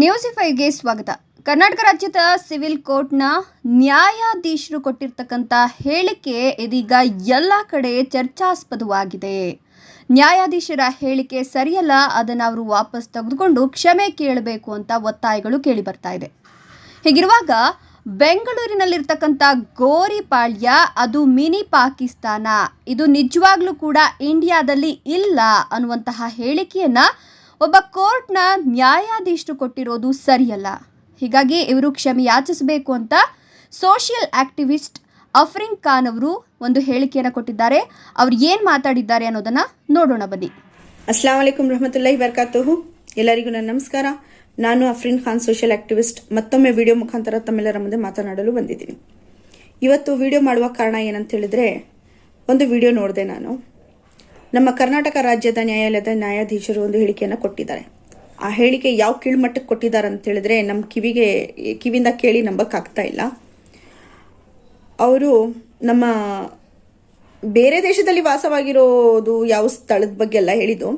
ನ್ಯೂಸಿಫೈಗೆ ಸ್ವಾಗತ. ಕರ್ನಾಟಕ ರಾಜ್ಯದ ಸಿವಿಲ್ ಕೋರ್ಟ್ನ ನ್ಯಾಯಾಧೀಶರು ಕೊಟ್ಟಿರ್ತಕ್ಕಂಥ ಹೇಳಿಕೆ ಇದೀಗ ಎಲ್ಲ ಕಡೆ ಚರ್ಚಾಸ್ಪದವಾಗಿದೆ. ನ್ಯಾಯಾಧೀಶರ ಹೇಳಿಕೆ ಸರಿಯಲ್ಲ, ಅದನ್ನು ಅವರು ವಾಪಸ್ ತೆಗೆದುಕೊಂಡು ಕ್ಷಮೆ ಕೇಳಬೇಕು ಅಂತ ಒತ್ತಾಯಗಳು ಕೇಳಿ ಬರ್ತಾ ಇದೆ. ಹೀಗಿರುವಾಗ ಬೆಂಗಳೂರಿನಲ್ಲಿರ್ತಕ್ಕಂಥ ಗೋರಿಪಾಳ್ಯ ಅದು ಮಿನಿ ಪಾಕಿಸ್ತಾನ. ಇದು ನಿಜವಾಗ್ಲೂ ಕೂಡ ಇಂಡಿಯಾದಲ್ಲಿ ಇಲ್ಲ ಅನ್ನುವಂತಹ ಹೇಳಿಕೆಯನ್ನ ಒಬ್ಬ ಕೋರ್ಟ್ನ ನ್ಯಾಯಾಧೀಶರು ಕೊಟ್ಟಿರೋದು ಸರಿಯಲ್ಲ. ಹೀಗಾಗಿ ಇವರು ಕ್ಷಮೆ ಯಾಚಿಸಬೇಕು ಅಂತ ಸೋಷಿಯಲ್ ಆಕ್ಟಿವಿಸ್ಟ್ ಅಫ್ರಿನ್ ಖಾನ್ ಅವರು ಒಂದು ಹೇಳಿಕೆಯನ್ನು ಕೊಟ್ಟಿದ್ದಾರೆ. ಅವ್ರು ಏನು ಮಾತಾಡಿದ್ದಾರೆ ಅನ್ನೋದನ್ನು ನೋಡೋಣ ಬನ್ನಿ. ಅಸ್ಲಾಂ ವಲೈಕುಂ ರಹಮತುಲ್ಲಾಹಿ ಬರ್ಕಾತುಹು ಎಲ್ಲರಿಗೂ ನನ್ನ ನಮಸ್ಕಾರ. ನಾನು ಅಫ್ರಿನ್ ಖಾನ್, ಸೋಷಿಯಲ್ ಆಕ್ಟಿವಿಸ್ಟ್. ಮತ್ತೊಮ್ಮೆ ವಿಡಿಯೋ ಮುಖಾಂತರ ತಮ್ಮೆಲ್ಲರ ಮುಂದೆ ಮಾತನಾಡಲು ಬಂದಿದ್ದೀನಿ. ಇವತ್ತು ವಿಡಿಯೋ ಮಾಡುವ ಕಾರಣ ಏನಂತ ಹೇಳಿದ್ರೆ, ಒಂದು ವಿಡಿಯೋ ನೋಡಿದೆ ನಾನು. ನಮ್ಮ ಕರ್ನಾಟಕ ರಾಜ್ಯದ ನ್ಯಾಯಾಲಯದ ನ್ಯಾಯಾಧೀಶರು ಒಂದು ಹೇಳಿಕೆಯನ್ನು ಕೊಟ್ಟಿದ್ದಾರೆ. ಆ ಹೇಳಿಕೆ ಯಾವ ಕೀಳ್ಮಟ್ಟಕ್ಕೆ ಕೊಟ್ಟಿದ್ದಾರೆ ಅಂತ ಹೇಳಿದ್ರೆ ನಮ್ಮ ಕಿವಿಗೆ, ಕಿವಿಯಿಂದ ಕೇಳಿ ನಂಬಕ್ಕಾಗ್ತಾ ಇಲ್ಲ. ಅವರು ನಮ್ಮ ಬೇರೆ ದೇಶದಲ್ಲಿ ವಾಸವಾಗಿರೋದು ಯಾವ ಸ್ಥಳದ ಬಗ್ಗೆ ಎಲ್ಲ ಹೇಳಿದ್ದು,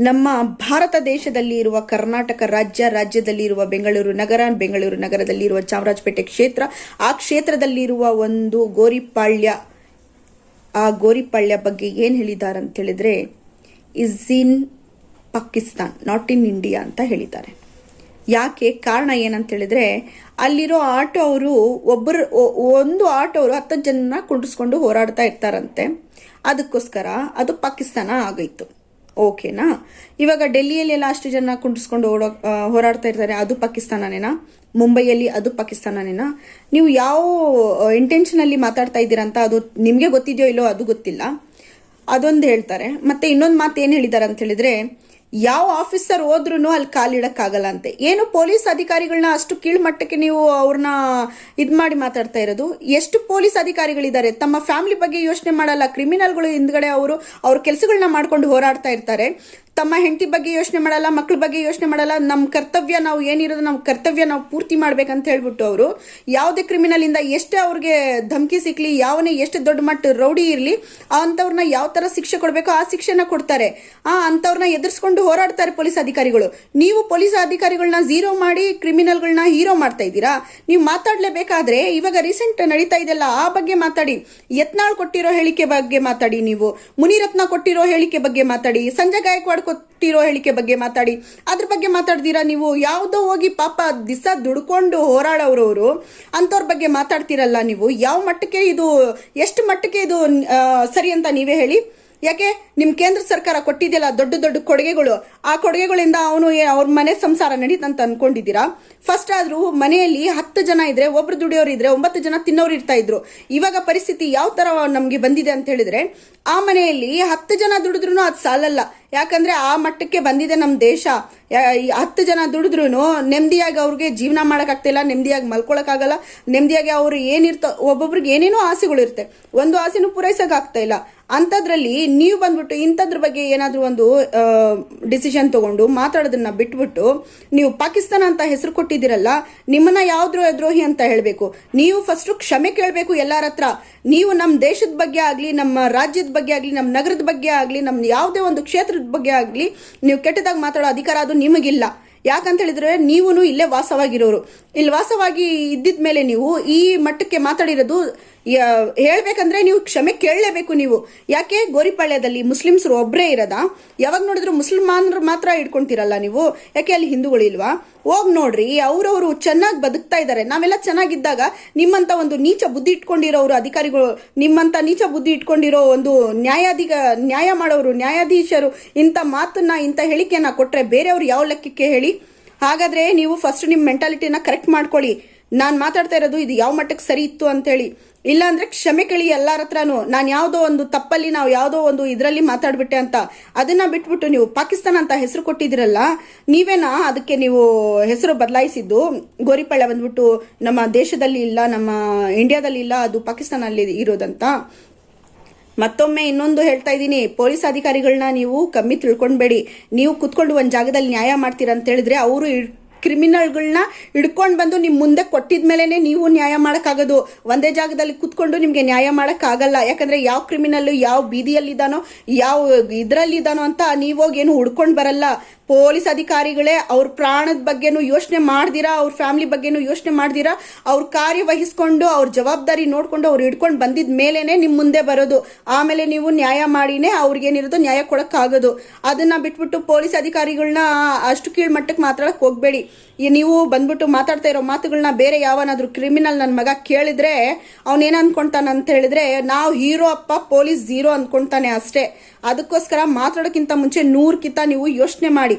ನಮ್ಮ ಭಾರತ ದೇಶದಲ್ಲಿ ಇರುವ ಕರ್ನಾಟಕ ರಾಜ್ಯ, ರಾಜ್ಯದಲ್ಲಿ ಇರುವ ಬೆಂಗಳೂರು ನಗರ, ಬೆಂಗಳೂರು ನಗರದಲ್ಲಿ ಇರುವ ಚಾಮರಾಜಪೇಟೆ ಕ್ಷೇತ್ರ, ಆ ಕ್ಷೇತ್ರದಲ್ಲಿರುವ ಒಂದು ಗೋರಿಪಾಳ್ಯ ಆ ಗೋರಿಪಳ್ಯ ಬಗ್ಗೆ ಏನು ಹೇಳಿದ್ದಾರೆ ಅಂತ ಹೇಳಿದ್ರೆ is in Pakistan, not in India ಅಂತ ಹೇಳಿದ್ದಾರೆ. ಯಾಕೆ? ಕಾರಣ ಏನಂತ ಹೇಳಿದ್ರೆ ಅಲ್ಲಿರೋ ಆಟೋ ಅವರು ಒಬ್ಬರು ಒಂದು ಆಟೋ ಅವರು ಹತ್ತು ಜನ ಕುಂಡಿಸ್ಕೊಂಡು ಹೋರಾಡ್ತಾ ಇರ್ತಾರಂತೆ. ಅದಕ್ಕೋಸ್ಕರ ಅದು ಪಾಕಿಸ್ತಾನ ಆಗೋಯ್ತು ಓಕೆನಾ? ಇವಾಗ ಡೆಲ್ಲಿಯಲ್ಲೆಲ್ಲ ಅಷ್ಟು ಜನ ಕುಂಡಿಸ್ಕೊಂಡು ಓಡೋ ಹೋರಾಡ್ತಾ ಇರ್ತಾರೆ. ಅದು ಪಾಕಿಸ್ತಾನನೇನಾ? ಮುಂಬೈಯಲ್ಲಿ ಅದು ಪಾಕಿಸ್ತಾನನೇನಾ? ನೀವು ಯಾವ ಇಂಟೆನ್ಷನಲ್ಲಿ ಮಾತಾಡ್ತಾ ಇದ್ದೀರಾ ಅಂತ ಅದು ನಿಮಗೆ ಗೊತ್ತಿದೆಯೋ ಇಲ್ಲೋ ಅದು ಗೊತ್ತಿಲ್ಲ. ಅದೊಂದು ಹೇಳ್ತಾರೆ. ಮತ್ತೆ ಇನ್ನೊಂದು ಮಾತು ಏನು ಹೇಳಿದ್ದಾರೆ ಅಂತ ಹೇಳಿದ್ರೆ ಯಾವ ಆಫೀಸರ್ ಹೋದ್ರೂ ಅಲ್ಲಿ ಕಾಲಿಡಕ್ಕಾಗಲ್ಲ ಅಂತ ಏನು ಪೊಲೀಸ್ ಅಧಿಕಾರಿಗಳನ್ನ ಅಷ್ಟು ಕೀಳ್ಮಟ್ಟಕ್ಕೆ ನೀವು ಅವ್ರನ್ನ ಇದು ಮಾಡಿ ಮಾತಾಡ್ತಾ ಇರೋದು? ಎಷ್ಟು ಪೊಲೀಸ್ ಅಧಿಕಾರಿಗಳಿದ್ದಾರೆ? ತಮ್ಮ ಫ್ಯಾಮಿಲಿ ಬಗ್ಗೆ ಯೋಚನೆ ಮಾಡಲ್ಲ. ಕ್ರಿಮಿನಲ್ಗಳು ಹಿಂದ್ಗಡೆ ಅವರು ಅವ್ರ ಕೆಲಸಗಳನ್ನ ಮಾಡ್ಕೊಂಡು ಹೋರಾಡ್ತಾ ಇರ್ತಾರೆ. ತಮ್ಮ ಹೆಂಡತಿ ಬಗ್ಗೆ ಯೋಚನೆ ಮಾಡಲ್ಲ ಮಕ್ಕಳ ಬಗ್ಗೆ ಯೋಚನೆ ಮಾಡಲ್ಲ. ನಮ್ಮ ಕರ್ತವ್ಯ ನಾವು ಏನಿರೋದು ನಮ್ಮ ಕರ್ತವ್ಯ ನಾವು ಪೂರ್ತಿ ಮಾಡ್ಬೇಕಂತ ಹೇಳ್ಬಿಟ್ಟು ಅವರು ಯಾವುದೇ ಕ್ರಿಮಿನಲ್ ಇಂದ ಎಷ್ಟೇ ಅವ್ರಿಗೆ ಧಮಕಿ ಸಿಕ್ಲಿ, ಯಾವನೇ ಎಷ್ಟು ದೊಡ್ಡ ಮಟ್ಟ ರೌಡಿ ಇರಲಿ ಅಂಥವ್ರನ್ನ ಯಾವ ತರ ಶಿಕ್ಷೆ ಕೊಡಬೇಕೋ ಆ ಶಿಕ್ಷೆನ ಕೊಡ್ತಾರೆ. ಆ ಅಂಥವ್ರನ್ನ ಎದುರಿಸ್ಕೊಂಡು ಹೋರಾಡ್ತಾರೆ ಪೊಲೀಸ್ ಅಧಿಕಾರಿಗಳು. ನೀವು ಪೊಲೀಸ್ ಅಧಿಕಾರಿಗಳನ್ನ ಝೀರೋ ಮಾಡಿ ಕ್ರಿಮಿನಲ್ಗಳನ್ನ ಹೀರೋ ಮಾಡ್ತಾ ಇದ್ದೀರಾ? ನೀವು ಮಾತಾಡಲೇಬೇಕಾದ್ರೆ ಇವಾಗ ರೀಸೆಂಟ್ ನಡೀತಾ ಇದೆಲ್ಲ ಆ ಬಗ್ಗೆ ಮಾತಾಡಿ. ಯತ್ನಾಳ್ ಕೊಟ್ಟಿರೋ ಹೇಳಿಕೆ ಬಗ್ಗೆ ಮಾತಾಡಿ ನೀವು. ಮುನಿರತ್ನ ಕೊಟ್ಟಿರೋ ಹೇಳಿಕೆ ಬಗ್ಗೆ ಮಾತಾಡಿ. ಸಂಜಯ್ ಗಾಯಕ್ವಾಡ್ ಕೊಟ್ಟಿರೋ ಹೇಳಿಕೆ ಬಗ್ಗೆ ಮಾತಾಡಿ. ಅದ್ರ ಬಗ್ಗೆ ಮಾತಾಡ್ತೀರಾ ನೀವು? ಯಾವುದೋ ಹೋಗಿ ಪಾಪ ದಿಸ ದುಡ್ಕೊಂಡು ಹೋರಾಡೋರವರು ಅಂಥವ್ರ ಬಗ್ಗೆ ಮಾತಾಡ್ತೀರಲ್ಲ ನೀವು? ಯಾವ ಮಟ್ಟಕ್ಕೆ ಇದು, ಎಷ್ಟು ಮಟ್ಟಕ್ಕೆ ಇದು ಸರಿ ಅಂತ ನೀವೇ ಹೇಳಿ. ಯಾಕೆ? ನಿಮ್ಮ ಕೇಂದ್ರ ಸರ್ಕಾರ ಕೊಟ್ಟಿದೆಯಲ್ಲ ದೊಡ್ಡ ದೊಡ್ಡ ಕೊಡುಗೆಗಳು. ಆ ಕೊಡುಗೆಗಳಿಂದ ಅವನು ಅವ್ರ ಮನೆ ಸಂಸಾರ ನಡೀತಂತ ಅನ್ಕೊಂಡಿದ್ದೀರಾ? ಫಸ್ಟ್ ಆದ್ರೂ ಮನೆಯಲ್ಲಿ ಹತ್ತು ಜನ ಇದ್ರೆ, ಒಬ್ರು ದುಡಿಯೋರು ಇದ್ರೆ, ಒಂಬತ್ತು ಜನ ತಿನ್ನೋರು ಇರ್ತಾ ಇದ್ರು. ಇವಾಗ ಪರಿಸ್ಥಿತಿ ಯಾವ ತರ ನಮ್ಗೆ ಬಂದಿದೆ ಅಂತ ಹೇಳಿದ್ರೆ, ಆ ಮನೆಯಲ್ಲಿ ಹತ್ತು ಜನ ದುಡಿದ್ರು ಅದು ಸಾಲಲ್ಲ. ಯಾಕಂದ್ರೆ ಆ ಮಟ್ಟಕ್ಕೆ ಬಂದಿದೆ ನಮ್ಮ ದೇಶ. ಹತ್ತು ಜನ ದುಡಿದ್ರು ನೆಮ್ಮದಿಯಾಗಿ ಅವ್ರಿಗೆ ಜೀವನ ಮಾಡೋಕ್ಕಾಗ್ತಿಲ್ಲ, ನೆಮ್ಮದಿಯಾಗಿ ಮಲ್ಕೊಳಕ್ಕಾಗಲ್ಲ, ನೆಮ್ಮದಿಯಾಗಿ ಅವರು ಏನಿರ್ತ, ಒಬ್ಬೊಬ್ರಿಗೆ ಏನೇನೋ ಆಸೆಗಳು ಇರುತ್ತೆ. ಒಂದು ಆಸೆನೂ ಪೂರೈಸೋಕ್ಕಾಗ್ತಾ ಇಲ್ಲ. ಅಂಥದ್ರಲ್ಲಿ ನೀವು ಬಂದ್ಬಿಟ್ಟು ಇಂಥದ್ರ ಬಗ್ಗೆ ಏನಾದರೂ ಒಂದು ಡಿಸಿಷನ್ ತಗೊಂಡು ಮಾತಾಡೋದನ್ನ ಬಿಟ್ಬಿಟ್ಟು ನೀವು ಪಾಕಿಸ್ತಾನ ಅಂತ ಹೆಸರು ಕೊಟ್ಟಿದ್ದೀರಲ್ಲ, ನಿಮ್ಮನ್ನ ಯಾವ್ದ್ರೋ ದ್ರೋಹಿ ಅಂತ ಹೇಳಬೇಕು. ನೀವು ಫಸ್ಟ್ ಕ್ಷಮೆ ಕೇಳಬೇಕು ಎಲ್ಲರ ಹತ್ರ. ನೀವು ನಮ್ಮ ದೇಶದ ಬಗ್ಗೆ ಆಗಲಿ, ನಮ್ಮ ರಾಜ್ಯದ ಬಗ್ಗೆ ಆಗಲಿ ನಮ್ಮ ನಗರದ ಬಗ್ಗೆ ಆಗಲಿ ನಮ್ಮ ಯಾವುದೇ ಒಂದು ಕ್ಷೇತ್ರದ ಬಗ್ಗೆ ಆಗಲಿ, ನೀವು ಕೆಟ್ಟದಾಗಿ ಮಾತಾಡೋ ಅಧಿಕಾರ ಅದು ನಿಮಗಿಲ್ಲ. ಯಾಕಂತ ಹೇಳಿದ್ರೆ ನೀವು ಇಲ್ಲೇ ವಾಸವಾಗಿರೋರು. ಇಲ್ಲಿ ವಾಸವಾಗಿ ಇದ್ದಿದ್ಮೇಲೆ ನೀವು ಈ ಮಟ್ಟಕ್ಕೆ ಮಾತಾಡಿರೋದು ಹೇಳ್ಬೇಕಂದ್ರೆ ನೀವು ಕ್ಷಮೆ ಕೇಳಲೇಬೇಕು ನೀವು. ಯಾಕೆ? ಗೋರಿಪಾಳ್ಯದಲ್ಲಿ ಮುಸ್ಲಿಮ್ಸರು ಒಬ್ಬರೇ ಇರೋದಾ. ಯಾವಾಗ ನೋಡಿದ್ರು ಮುಸಲ್ಮಾನರು ಮಾತ್ರ ಇಟ್ಕೊಂತೀರಲ್ಲ ನೀವು? ಯಾಕೆ ಅಲ್ಲಿ ಹಿಂದೂಗಳು ಇಲ್ವಾ? ಹೋಗ್ ನೋಡ್ರಿ, ಅವರವರು ಚೆನ್ನಾಗಿ ಬದುಕ್ತಾ ಇದ್ದಾರೆ ನಾವೆಲ್ಲ ಚೆನ್ನಾಗಿದ್ದಾಗ ನಿಮ್ಮಂತ ಒಂದು ನೀಚ ಬುದ್ಧಿ ಇಟ್ಕೊಂಡಿರೋರು ಅಧಿಕಾರಿಗಳು, ನಿಮ್ಮಂತ ನೀಚ ಬುದ್ಧಿ ಇಟ್ಕೊಂಡಿರೋ ಒಂದು ನ್ಯಾಯಾಧಿಕ ನ್ಯಾಯ ಮಾಡೋರು, ನ್ಯಾಯಾಧೀಶರು ಇಂಥ ಮಾತನ್ನ, ಇಂಥ ಹೇಳಿಕೆಯನ್ನು ಕೊಟ್ಟರೆ ಬೇರೆಯವರು ಯಾವ ಲೆಕ್ಕಕ್ಕೆ ಹೇಳಿ? ಹಾಗಾದ್ರೆ ನೀವು ಫಸ್ಟ್ ನಿಮ್ಮ ಮೆಂಟಾಲಿಟಿನ ಕರೆಕ್ಟ್ ಮಾಡ್ಕೊಳ್ಳಿ. ನಾನು ಮಾತಾಡ್ತಾ ಇರೋದು ಇದು ಯಾವ ಮಟ್ಟಕ್ಕೆ ಸರಿ ಇತ್ತು ಅಂತೇಳಿ. ಇಲ್ಲ ಅಂದ್ರೆ ಕ್ಷಮೆ ಕೇಳಿ ಎಲ್ಲರ ಹತ್ರನು, ನಾನು ಯಾವುದೋ ಒಂದು ತಪ್ಪಲ್ಲಿ ನಾವು ಯಾವುದೋ ಒಂದು ಇದರಲ್ಲಿ ಮಾತಾಡ್ಬಿಟ್ಟೆ ಅಂತ, ಅದನ್ನ ಬಿಟ್ಬಿಟ್ಟು ನೀವು ಪಾಕಿಸ್ತಾನ ಅಂತ ಹೆಸರು ಕೊಟ್ಟಿದ್ದೀರಲ್ಲ, ನೀವೇನಾ ಅದಕ್ಕೆ ನೀವು ಹೆಸರು ಬದಲಾಯಿಸಿದ್ದು? ಗೋರಿಪಳ್ಳ ಬಂದ್ಬಿಟ್ಟು ನಮ್ಮ ದೇಶದಲ್ಲಿ ಇಲ್ಲ, ನಮ್ಮ ಇಂಡಿಯಾದಲ್ಲಿ ಇಲ್ಲ, ಅದು ಪಾಕಿಸ್ತಾನಲ್ಲಿ ಇರೋದಂತ? ಮತ್ತೊಮ್ಮೆ ಇನ್ನೊಂದು ಹೇಳ್ತಾ ಇದ್ದೀನಿ, ಪೊಲೀಸ್ ಅಧಿಕಾರಿಗಳನ್ನ ನೀವು ಕಮ್ಮಿ ತಿಳ್ಕೊಳ್ಬೇಡಿ. ನೀವು ಕುತ್ಕೊಂಡು ಒಂದು ಜಾಗದಲ್ಲಿ ನ್ಯಾಯ ಮಾಡ್ತೀರಾ ಅಂತ ಹೇಳಿದ್ರೆ ಅವರು ಕ್ರಿಮಿನಲ್ಗಳನ್ನ ಹಿಡ್ಕೊಂಡು ಬಂದು ನಿಮ್ಮ ಮುಂದೆ ಕೊಟ್ಟಿದ ಮೇಲೇ ನೀವು ನ್ಯಾಯ ಮಾಡೋಕ್ಕಾಗೋದು. ಒಂದೇ ಜಾಗದಲ್ಲಿ ಕೂತ್ಕೊಂಡು ನಿಮಗೆ ನ್ಯಾಯ ಮಾಡೋಕ್ಕಾಗಲ್ಲ. ಯಾಕಂದರೆ ಯಾವ ಕ್ರಿಮಿನಲ್ಲು ಯಾವ ಬೀದಿಯಲ್ಲಿದ್ದಾನೋ, ಯಾವ ಇದರಲ್ಲಿದ್ದಾನೋ ಅಂತ ನೀವೋಗಿ ಏನು ಹುಡ್ಕೊಂಡು ಬರಲ್ಲ. ಪೊಲೀಸ್ ಅಧಿಕಾರಿಗಳೇ ಅವ್ರ ಪ್ರಾಣದ ಬಗ್ಗೆನೂ ಯೋಚನೆ ಮಾಡ್ದಿರಾ, ಅವ್ರ ಫ್ಯಾಮಿಲಿ ಬಗ್ಗೆನೂ ಯೋಚನೆ ಮಾಡ್ದಿರಾ, ಅವ್ರ ಕಾರ್ಯವಹಿಸ್ಕೊಂಡು ಅವ್ರ ಜವಾಬ್ದಾರಿ ನೋಡ್ಕೊಂಡು ಅವ್ರು ಹಿಡ್ಕೊಂಡು ಬಂದಿದ ಮೇಲೇನೆ ನಿಮ್ಮ ಮುಂದೆ ಬರೋದು. ಆಮೇಲೆ ನೀವು ನ್ಯಾಯ ಮಾಡಿನೇ ಅವ್ರಿಗೇನಿರೋದು ನ್ಯಾಯ ಕೊಡೋಕ್ಕಾಗೋದು. ಅದನ್ನ ಬಿಟ್ಬಿಟ್ಟು ಪೊಲೀಸ್ ಅಧಿಕಾರಿಗಳನ್ನ ಅಷ್ಟು ಕೀಳ್ ಮಟ್ಟಕ್ಕೆ ಮಾತಾಡಕ್ ಹೋಗ್ಬೇಡಿ. ನೀವು ಬಂದ್ಬಿಟ್ಟು ಮಾತಾಡ್ತಾ ಇರೋ ಮಾತುಗಳನ್ನ ಬೇರೆ ಯಾವನಾದ್ರೂ ಕ್ರಿಮಿನಲ್ ನನ್ನ ಮಗ ಕೇಳಿದ್ರೆ ಅವನೇನು ಅನ್ಕೊಂತಾನೆ ಅಂತ ಹೇಳಿದ್ರೆ, ನಾವು ಹೀರೋ ಅಪ್ಪ ಪೊಲೀಸ್ ಜೀರೋ ಅನ್ಕೊಂತಾನೆ ಅಷ್ಟೇ. ಅದಕ್ಕೋಸ್ಕರ ಮಾತಾಡೋಕ್ಕಿಂತ ಮುಂಚೆ ನೂರ್ಕಿಂತ ನೀವು ಯೋಚನೆ ಮಾಡಿ.